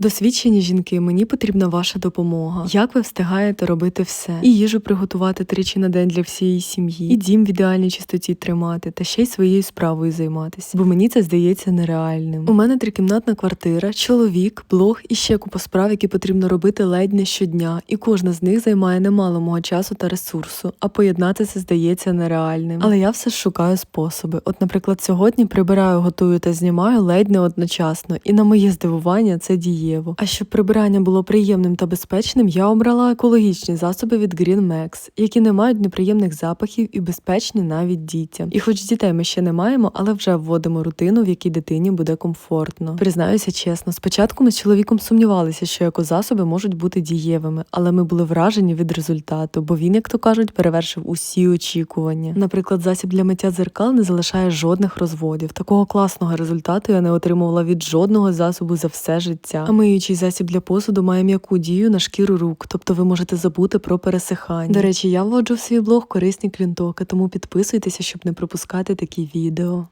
Досвідчені жінки, мені потрібна ваша допомога. Як ви встигаєте робити все? І їжу приготувати тричі на день для всієї сім'ї, і дім в ідеальній чистоті тримати, та ще й своєю справою займатися. Бо мені це здається нереальним. У мене трикімнатна квартира, чоловік, блог і ще купа справ, які потрібно робити ледь не щодня, і кожна з них займає немало мого часу та ресурсу. А поєднати це здається нереальним. Але я все ж шукаю способи. От, наприклад, сьогодні прибираю, готую та знімаю ледь не одночасно, і на моє здивування це дієво. А щоб прибирання було приємним та безпечним, я обрала екологічні засоби від Green Max, які не мають неприємних запахів і безпечні навіть дітям. І хоч дітей ми ще не маємо, але вже вводимо рутину, в якій дитині буде комфортно. Признаюся чесно, спочатку ми з чоловіком сумнівалися, що екозасоби можуть бути дієвими, але ми були вражені від результату, бо він, як то кажуть, перевершив усі очікування. Наприклад, засіб для миття дзеркал не залишає жодних розводів. Такого класного результату я не отримувала від жодного засобу за все життя. Миючий засіб для посуду має м'яку дію на шкіру рук, тобто ви можете забути про пересихання. До речі, я вводжу в свій блог корисні клінтоки, тому підписуйтеся, щоб не пропускати такі відео.